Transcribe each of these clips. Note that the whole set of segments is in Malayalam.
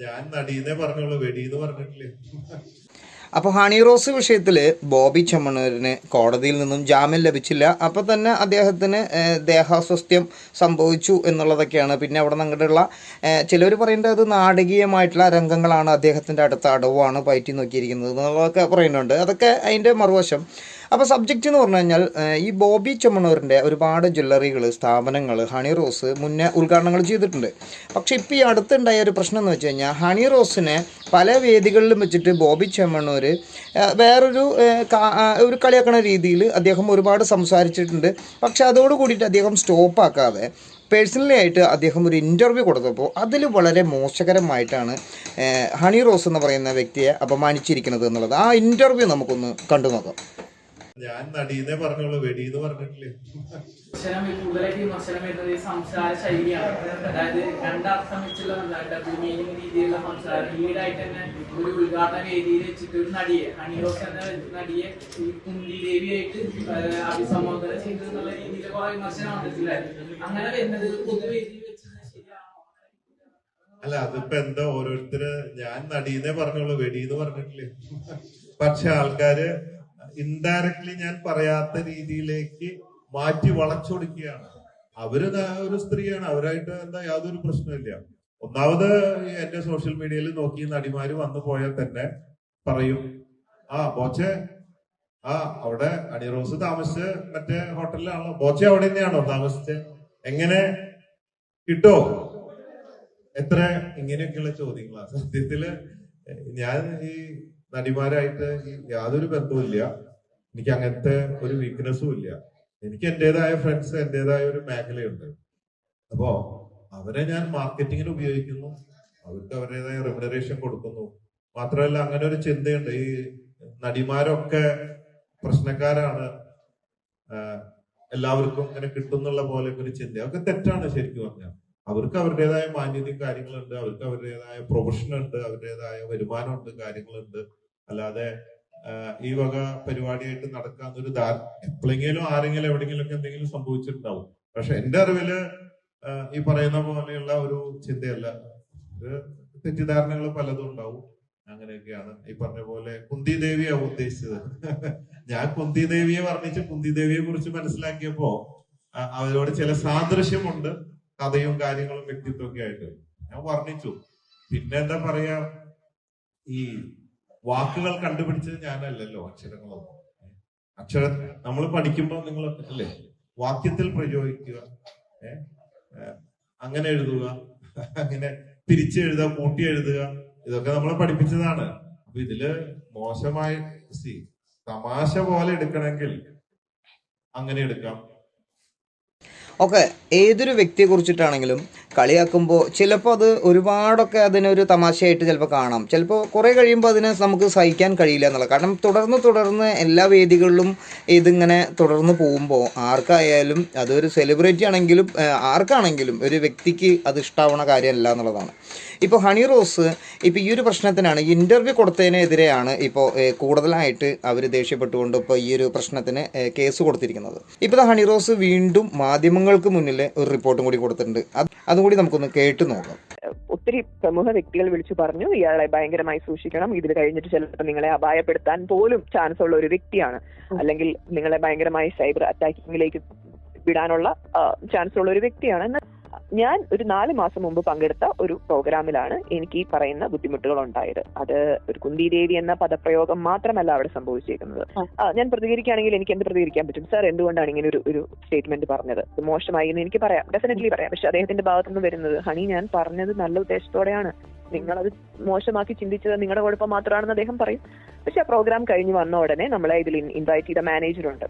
ഞാൻ അപ്പോൾ ഹണി റോസ് വിഷയത്തിൽ ബോബി ചമ്മണൂരിന് കോടതിയിൽ നിന്നും ജാമ്യം ലഭിച്ചില്ല. അപ്പോൾ തന്നെ അദ്ദേഹത്തിന് ദേഹാസ്വസ്ഥ്യം സംഭവിച്ചു എന്നുള്ളതൊക്കെയാണ്. പിന്നെ അവിടെ നിന്നിട്ടുള്ള ചിലർ പറയുന്നത് അത് നാടകീയമായിട്ടുള്ള രംഗങ്ങളാണ് അദ്ദേഹത്തിന്റെ അടുത്ത അടവാണ് പയറ്റി നോക്കിയിരിക്കുന്നത് എന്നുള്ളതൊക്കെ പറയുന്നുണ്ട്. അതൊക്കെ അതിന്റെ മറുവശം. അപ്പോൾ സബ്ജക്റ്റ് എന്ന് പറഞ്ഞു കഴിഞ്ഞാൽ ഈ ബോബി ചെമ്മണൂരിന്റെ ഒരുപാട് ജ്വല്ലറികൾ സ്ഥാപനങ്ങൾ ഹണി റോസ് മുന്നേ ഉദ്ഘാടനങ്ങൾ ചെയ്തിട്ടുണ്ട്. പക്ഷേ ഇപ്പോൾ ഈ അടുത്തുണ്ടായ ഒരു പ്രശ്നം എന്ന് വെച്ച് കഴിഞ്ഞാൽ ഹണി റോസിനെ പല വേദികളിലും വെച്ചിട്ട് ബോബി ചെമ്മണ്ണൂർ വേറൊരു ഒരു കളിയാക്കണ രീതിയിൽ അദ്ദേഹം ഒരുപാട് സംസാരിച്ചിട്ടുണ്ട്. പക്ഷേ അതോട് കൂടിയിട്ട് അദ്ദേഹം സ്റ്റോപ്പാക്കാതെ പേഴ്സണലി ആയിട്ട് അദ്ദേഹം ഒരു ഇന്റർവ്യൂ കൊടുത്തപ്പോൾ അതിൽ വളരെ മോശകരമായിട്ടാണ് ഹണി റോസ് എന്ന് പറയുന്ന വ്യക്തിയെ അപമാനിച്ചിരിക്കുന്നത് എന്നുള്ളത്. ആ ഇന്റർവ്യൂ നമുക്കൊന്ന് കണ്ടു നോക്കാം. ഞാൻ നടീന്നേ പറഞ്ഞോളൂ വെടീന്ന് പറഞ്ഞിട്ടില്ലേ? കൂടുതലായിട്ട് വിമർശനം വരുന്നത് ഈ സംസാര ശൈലിയാണ്. അതായത് രണ്ടർത്ഥം വെച്ചുള്ള ഡബിൾ മീനിങ് രീതിയിലുള്ള സംസാരം. ഈടായിട്ട് തന്നെ ഒരു ഉദ്ഘാടന വേദിയിൽ വെച്ചിട്ട് ഒരു നടിയെ അണിയോസ് എന്ന നടിയെ ഈ കുന്തി ദേവിയായിട്ട് അഭിസംബോധന ചെയ്തു എന്നുള്ള രീതിയിൽ കുറെ വിമർശനം വന്നിട്ടില്ലായിരുന്നു അങ്ങനെ വരുന്നത് പൊതുവേദിയിൽ അല്ല അതിപ്പോ എന്താ ഓരോരുത്തര് ഞാൻ നടീന്നേ പറഞ്ഞോളൂ എന്ന് പറഞ്ഞിട്ടില്ലേ? പക്ഷെ ആൾക്കാര് ഇൻഡയറക്ട്ലി ഞാൻ പറയാത്ത രീതിയിലേക്ക് മാറ്റി വളച്ചൊടുക്കുകയാണ്. അവർ ഒരു സ്ത്രീയാണ്. അവരായിട്ട് എന്താ യാതൊരു പ്രശ്നമില്ല ഒന്നാമത് എന്റെ സോഷ്യൽ മീഡിയയിൽ നോക്കി നടിമാര് വന്നു പോയാൽ തന്നെ പറയും ആ ബോച്ചെ ആ അവിടെ അണിറോസ് താമസിച്ച് മറ്റേ ഹോട്ടലിലാണല്ലോ. ബോച്ചെ അവിടെ തന്നെയാണോ താമസിച്ചത് എങ്ങനെ? കിട്ടോ? എത്ര ഇങ്ങനെയൊക്കെയുള്ള ചോദ്യങ്ങളാണ് സത്യത്തിൽ ഞാൻ ഈ നടിമാരായിട്ട് യാതൊരു ബന്ധവുമില്ല. എനിക്ക് അങ്ങനത്തെ ഒരു വീക്ക്നെസ്സും ഇല്ല. എനിക്ക് എന്റേതായ ഫ്രണ്ട്സ് എന്റേതായ ഒരു മേഖലയുണ്ട്. അപ്പോ അവരെ ഞാൻ മാർക്കറ്റിങ്ങിന് ഉപയോഗിക്കുന്നു. അവർക്ക് അവരുടേതായ റെമുനറേഷൻ കൊടുക്കുന്നു. മാത്രമല്ല അങ്ങനെ ഒരു ചിന്തയുണ്ട്. ഈ നടിമാരൊക്കെ പ്രശ്നക്കാരാണ്. എല്ലാവർക്കും ഇങ്ങനെ കിട്ടുന്നുള്ള പോലെ ഒരു ചിന്ത. അതൊക്കെ തെറ്റാണ് ശരിക്കും പറഞ്ഞാൽ. അവർക്ക് അവരുടേതായ മാന്യതയും കാര്യങ്ങളുണ്ട് അവർക്ക് അവരുടേതായ പ്രൊഫഷൻ ഉണ്ട് അവരുടേതായ വരുമാനമുണ്ട് കാര്യങ്ങളുണ്ട്. അല്ലാതെ ഈ വക പരിപാടിയായിട്ട് നടക്കാന്നൊരു ധാര എപ്പോഴെങ്കിലും ആരെങ്കിലും എവിടെയെങ്കിലും ഒക്കെ എന്തെങ്കിലും സംഭവിച്ചിട്ടുണ്ടാവും. പക്ഷെ എന്റെ അറിവിൽ ഈ പറയുന്ന പോലെയുള്ള ഒരു ചിന്തയല്ല. തെറ്റിദ്ധാരണകൾ പലതും ഉണ്ടാവും. അങ്ങനെയൊക്കെയാണ്. ഈ പറഞ്ഞ പോലെ കുന്തി ദേവിയാവും ഉദ്ദേശിച്ചത്. ഞാൻ കുന്തി ദേവിയെ വർണിച്ച് കുന്തി ദേവിയെ കുറിച്ച് മനസ്സിലാക്കിയപ്പോ അവരോട് ചില സാദൃശ്യമുണ്ട്. കഥയും കാര്യങ്ങളും വ്യക്തിത്വം ഒക്കെ ആയിട്ട്. ഞാൻ വർണിച്ചു. പിന്നെ എന്താ പറയാ ഈ വാക്കുകൾ കണ്ടുപിടിച്ചത് ഞാനല്ലല്ലോ അക്ഷരങ്ങളൊന്നും. അക്ഷര നമ്മൾ പഠിക്കുമ്പോൾ നിങ്ങൾ അല്ലേ വാക്യത്തിൽ പ്രയോഗിക്കുക അങ്ങനെ എഴുതുക അങ്ങനെ തിരിച്ചെഴുതുക കൂട്ടി എഴുതുക ഇതൊക്കെ നമ്മളെ പഠിപ്പിച്ചതാണ്. അപ്പൊ ഇതിൽ മോശമായി തമാശ പോലെ എടുക്കണമെങ്കിൽ അങ്ങനെ എടുക്കാം. ഓക്കെ ഏതൊരു വ്യക്തിയെ കുറിച്ചിട്ടാണെങ്കിലും കളിയാക്കുമ്പോൾ ചിലപ്പോൾ അത് ഒരുപാടൊക്കെ അതിനൊരു തമാശയായിട്ട് ചിലപ്പോൾ കാണാം. ചിലപ്പോൾ കുറേ കഴിയുമ്പോൾ അതിനെ നമുക്ക് സഹിക്കാൻ കഴിയില്ല എന്നുള്ള. കാരണം തുടർന്ന് തുടർന്ന് എല്ലാ വേദികളിലും ഇതിങ്ങനെ തുടർന്ന് പോകുമ്പോൾ ആർക്കായാലും അതൊരു സെലിബ്രിറ്റി ആണെങ്കിലും ആർക്കാണെങ്കിലും ഒരു വ്യക്തിക്ക് അത് ഇഷ്ടാവണ കാര്യമല്ല എന്നുള്ളതാണ്. ഇപ്പോൾ ഹണി റോസ് ഇപ്പോൾ ഈ ഒരു പ്രശ്നത്തിനാണ് ഇന്റർവ്യൂ കൊടുത്തതിനെതിരെയാണ് ഇപ്പോൾ കൂടുതലായിട്ട് അവർ ദേഷ്യപ്പെട്ടുകൊണ്ട് ഇപ്പോൾ ഈ ഒരു പ്രശ്നത്തിന് കേസ് കൊടുത്തിരിക്കുന്നത്. ഇപ്പോൾ ഹണി റോസ് വീണ്ടും മാധ്യമങ്ങൾക്ക് മുന്നിൽ ഒരു റിപ്പോർട്ടും കൂടി കൊടുത്തിട്ടുണ്ട്. അത് അതും കൂടി നമുക്കൊന്ന് കേട്ടു നോക്കാം. ഒത്തിരി സമൂഹ വ്യക്തികൾ വിളിച്ചു പറഞ്ഞു ഇയാളെ ഭയങ്കരമായി സൂക്ഷിക്കണം ഇതിൽ കഴിഞ്ഞിട്ട് ചിലപ്പോൾ നിങ്ങളെ അപായപ്പെടുത്താൻ പോലും ചാൻസ് ഉള്ള ഒരു വ്യക്തിയാണ്. അല്ലെങ്കിൽ നിങ്ങളെ ഭയങ്കരമായി സൈബർ അറ്റാക്കിങ്ങിലേക്ക് വിടാനുള്ള ചാൻസ് ഉള്ള ഒരു വ്യക്തിയാണ്. എന്നാൽ ഞാൻ ഒരു നാല് മാസം മുമ്പ് പങ്കെടുത്ത ഒരു പ്രോഗ്രാമിലാണ് എനിക്ക് ഈ പറയുന്ന ബുദ്ധിമുട്ടുകൾ ഉണ്ടായത് അത് ഒരു കുന്തി ദേവി എന്ന പദപ്രയോഗം മാത്രമല്ല അവിടെ സംഭവിച്ചേക്കുന്നത്. ഞാൻ പ്രതികരിക്കുകയാണെങ്കിൽ എനിക്ക് എന്ത് പ്രതികരിക്കാൻ പറ്റും? സാർ എന്തുകൊണ്ടാണ് ഇങ്ങനെ ഒരു ഒരു സ്റ്റേറ്റ്മെന്റ് പറഞ്ഞത്? മോശമായി എന്ന് എനിക്ക് പറയാം. ഡെഫിനറ്റ്ലി പറയാം. പക്ഷെ അദ്ദേഹത്തിന്റെ ഭാഗത്തുനിന്ന് വരുന്നത് ഹണി ഞാൻ പറഞ്ഞത് നല്ല ഉദ്ദേശത്തോടെയാണ്. നിങ്ങളത് മോശമാക്കി ചിന്തിച്ചത് നിങ്ങളുടെ കുഴപ്പം മാത്രമാണെന്ന് അദ്ദേഹം പറയും. പക്ഷെ ആ പ്രോഗ്രാം കഴിഞ്ഞ് വന്ന ഉടനെ നമ്മളെ ഇതിൽ ഇൻവൈറ്റ് ചെയ്ത മാനേജറുണ്ട്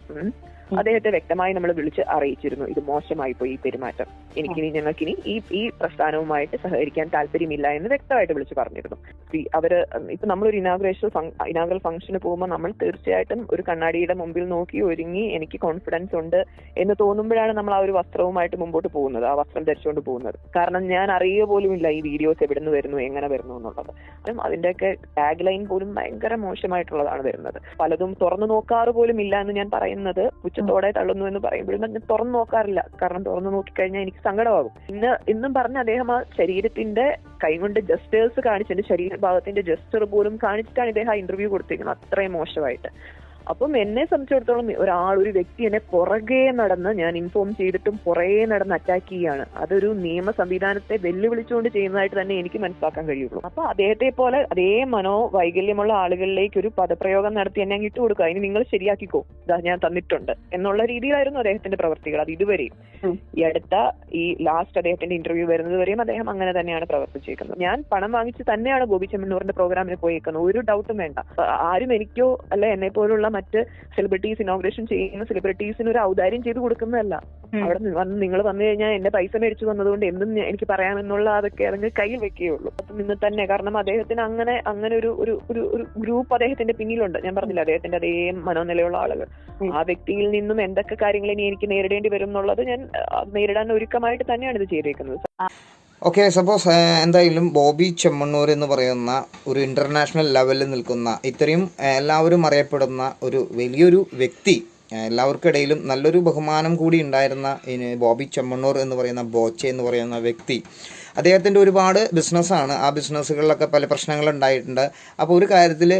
അദ്ദേഹത്തെ വ്യക്തമായി നമ്മൾ വിളിച്ച് അറിയിച്ചിരുന്നു. ഇത് മോശമായി പോയി ഈ പെരുമാറ്റം. എനിക്കിനി ഞങ്ങൾക്കിനി ഈ ഈ പ്രസ്ഥാനവുമായിട്ട് സഹകരിക്കാൻ താല്പര്യമില്ല എന്ന് വ്യക്തമായിട്ട് വിളിച്ചു പറഞ്ഞിരുന്നു. അവർ ഇപ്പൊ നമ്മളൊരു ഇനാഗ്രേഷൻ ഇനാഗ്രൽ ഫംഗ്ഷന് പോകുമ്പോൾ നമ്മൾ തീർച്ചയായിട്ടും ഒരു കണ്ണാടിയുടെ മുമ്പിൽ നോക്കി ഒരുങ്ങി എനിക്ക് കോൺഫിഡൻസ് ഉണ്ട് എന്ന് തോന്നുമ്പോഴാണ് നമ്മൾ ആ ഒരു വസ്ത്രവുമായിട്ട് മുമ്പോട്ട് പോകുന്നത് ആ വസ്ത്രം ധരിച്ചുകൊണ്ട് പോകുന്നത്. കാരണം ഞാൻ അറിയുക പോലും ഇല്ല ഈ വീഡിയോസ് എവിടെ നിന്ന് വരുന്നു എങ്ങനെ വരുന്നു എന്നുള്ളത്. അപ്പം അതിന്റെയൊക്കെ ടാഗ് ലൈൻ പോലും ഭയങ്കര മോശമായിട്ടുള്ളതാണ് വരുന്നത്. പലതും തുറന്നു നോക്കാറ് പോലും ഇല്ല എന്ന് ഞാൻ പറയുന്നത്. ഉച്ചത്തോടെ തള്ളുന്നു എന്ന് പറയുമ്പോഴും ഞാൻ തുറന്നു നോക്കാറില്ല. കാരണം തുറന്നു നോക്കിക്കഴിഞ്ഞാൽ എനിക്ക് സങ്കടമാകും. ഇന്ന് ഇന്നും പറഞ്ഞ അദ്ദേഹം ആ ശരീരത്തിന്റെ കൈകൊണ്ട് ജസ്റ്റേഴ്സ് കാണിച്ചതിന്റെ ശരീരഭാഗത്തിന്റെ ജസ്റ്റർ പോലും കാണിച്ചിട്ടാണ് ഇദ്ദേഹം ആ ഇന്റർവ്യൂ കൊടുത്തിരിക്കുന്നത്. അത്രയും മോശമായിട്ട്. അപ്പം എന്നെ സംബന്ധിച്ചിടത്തോളം ഒരാൾ ഒരു വ്യക്തി എന്നെ പുറകെ നടന്ന് ഞാൻ ഇൻഫോം ചെയ്തിട്ടും പുറകെ നടന്ന് അറ്റാക്ക് ചെയ്യുകയാണ്. അതൊരു നിയമ സംവിധാനത്തെ വെല്ലുവിളിച്ചുകൊണ്ട് ചെയ്യുന്നതായിട്ട് തന്നെ എനിക്ക് മനസ്സിലാക്കാൻ കഴിയുള്ളൂ. അപ്പൊ അദ്ദേഹത്തെ പോലെ അതേ മനോവൈകല്യമുള്ള ആളുകളിലേക്ക് ഒരു പദപ്രയോഗം നടത്തി എന്നെ അങ്ങ് ഇട്ടുകൊടുക്കുക. അതിന് നിങ്ങൾ ശരിയാക്കിക്കോ. ഇതാ ഞാൻ തന്നിട്ടുണ്ട്. എന്നുള്ള രീതിയിലായിരുന്നു അദ്ദേഹത്തിന്റെ പ്രവർത്തികൾ. അത് ഇതുവരെയും. ഈ അടുത്ത ഈ ലാസ്റ്റ് അദ്ദേഹത്തിന്റെ ഇന്റർവ്യൂ വരുന്നത് വരെയും അദ്ദേഹം അങ്ങനെ തന്നെയാണ് പ്രവർത്തിച്ചേക്കുന്നത്. ഞാൻ പണം വാങ്ങിച്ച് തന്നെയാണ് ഗോപി ചെമ്മണ്ണൂറിന്റെ പ്രോഗ്രാമിന് പോയേക്കുന്നത്. ഒരു ഡൗട്ടും വേണ്ട. ആരും എനിക്കോ അല്ല എന്നെ പോലുള്ള മറ്റ് സെലിബ്രിറ്റീസ് ഇനോഗ്രേഷൻ ചെയ്യുന്ന സെലിബ്രിറ്റീസിന് ഒരു ഔദാര്യം ചെയ്ത് കൊടുക്കുന്നതല്ല. അവിടെ വന്ന് നിങ്ങൾ വന്നു കഴിഞ്ഞാൽ എന്റെ പൈസ മേടിച്ചു വന്നതുകൊണ്ട് എന്തും എനിക്ക് പറയാമെന്നുള്ള അതൊക്കെ അല്ലെങ്കിൽ കയ്യിൽ വെക്കുകയുള്ളൂ അപ്പം നിന്ന് തന്നെ കാരണം അദ്ദേഹത്തിന് അങ്ങനെ അങ്ങനെ ഒരു ഒരു ഒരു ഒരു ഗ്രൂപ്പ് അദ്ദേഹത്തിന്റെ പിന്നിലുണ്ട്. ഞാൻ പറഞ്ഞില്ല അദ്ദേഹത്തിന്റെ അതേ മനോനിലയുള്ള ആളുകൾ. ആ വ്യക്തിയിൽ നിന്നും എന്തൊക്കെ കാര്യങ്ങൾ ഇനി എനിക്ക് നേരിടേണ്ടി വരും എന്നുള്ളത് ഞാൻ നേരിടാൻ ഒരുക്കമായിട്ട് തന്നെയാണ് ഇത് ചെയ്തേക്കുന്നത്. ഓക്കെ സപ്പോസ് എന്തായാലും ബോബി ചെമ്മണ്ണൂർ എന്ന് പറയുന്ന ഒരു ഇന്റർനാഷണൽ ലെവലിൽ നിൽക്കുന്ന ഇത്രയും എല്ലാവരും അറിയപ്പെടുന്ന ഒരു വലിയൊരു വ്യക്തി എല്ലാവർക്കിടയിലും നല്ലൊരു ബഹുമാനം കൂടി ഉണ്ടായിരുന്ന ബോബി ചെമ്മണ്ണൂർ എന്ന് പറയുന്ന ബോച്ചെ എന്ന് പറയുന്ന വ്യക്തി അദ്ദേഹത്തിന്റെ ഒരുപാട് ബിസിനസ്സാണ്. ആ ബിസിനസ്സുകളിലൊക്കെ പല പ്രശ്നങ്ങളുണ്ടായിട്ടുണ്ട്. അപ്പോൾ ഒരു കാര്യത്തിൽ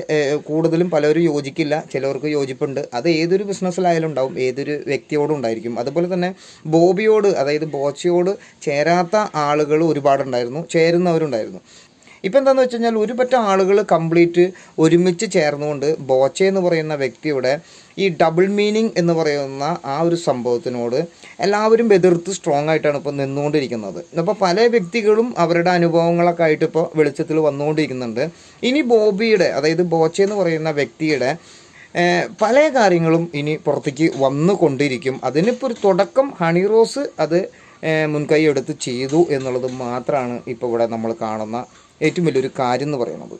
കൂടുതലും പലരും യോജിക്കില്ല. ചിലവർക്ക് യോജിപ്പുണ്ട്. അത് ഏതൊരു ബിസിനസ്സിലായാലും ഉണ്ടാവും. ഏതൊരു വ്യക്തിയോടും ഉണ്ടായിരിക്കും. അതുപോലെ തന്നെ ബോബിയോട് അതായത് ബോച്ചയോട് ചേരാത്ത ആളുകൾ ഒരുപാടുണ്ടായിരുന്നു. ചേരുന്നവരുണ്ടായിരുന്നു. ഇപ്പം എന്താണെന്ന് വെച്ച് കഴിഞ്ഞാൽ ഒരു പറ്റം ആളുകൾ കംപ്ലീറ്റ് ഒരുമിച്ച് ചേർന്നുകൊണ്ട് ബോച്ച എന്ന് പറയുന്ന വ്യക്തിയുടെ ഈ ഡബിൾ മീനിങ് എന്ന് പറയുന്ന ആ ഒരു സംഭവത്തിനോട് എല്ലാവരും എതിർത്ത് സ്ട്രോങ് ആയിട്ടാണ് ഇപ്പോൾ നിന്നുകൊണ്ടിരിക്കുന്നത്. അപ്പോൾ പല വ്യക്തികളും അവരുടെ അനുഭവങ്ങളൊക്കെ ആയിട്ട് ഇപ്പോൾ വെളിച്ചത്തിൽ വന്നുകൊണ്ടിരിക്കുന്നുണ്ട്. ഇനി ബോബിയുടെ അതായത് ബോച്ച എന്ന് പറയുന്ന വ്യക്തിയുടെ പല കാര്യങ്ങളും ഇനി പുറത്തേക്ക് വന്നുകൊണ്ടിരിക്കും. അതിനിപ്പോൾ ഒരു തുടക്കം ഹണി റോസ് അത് മുൻകൈ എടുത്ത് ചെയ്തു എന്നുള്ളത് മാത്രമാണ് ഇപ്പോൾ ഇവിടെ നമ്മൾ കാണുന്ന ഏറ്റവും വലിയൊരു കാര്യം എന്ന് പറയുന്നത്.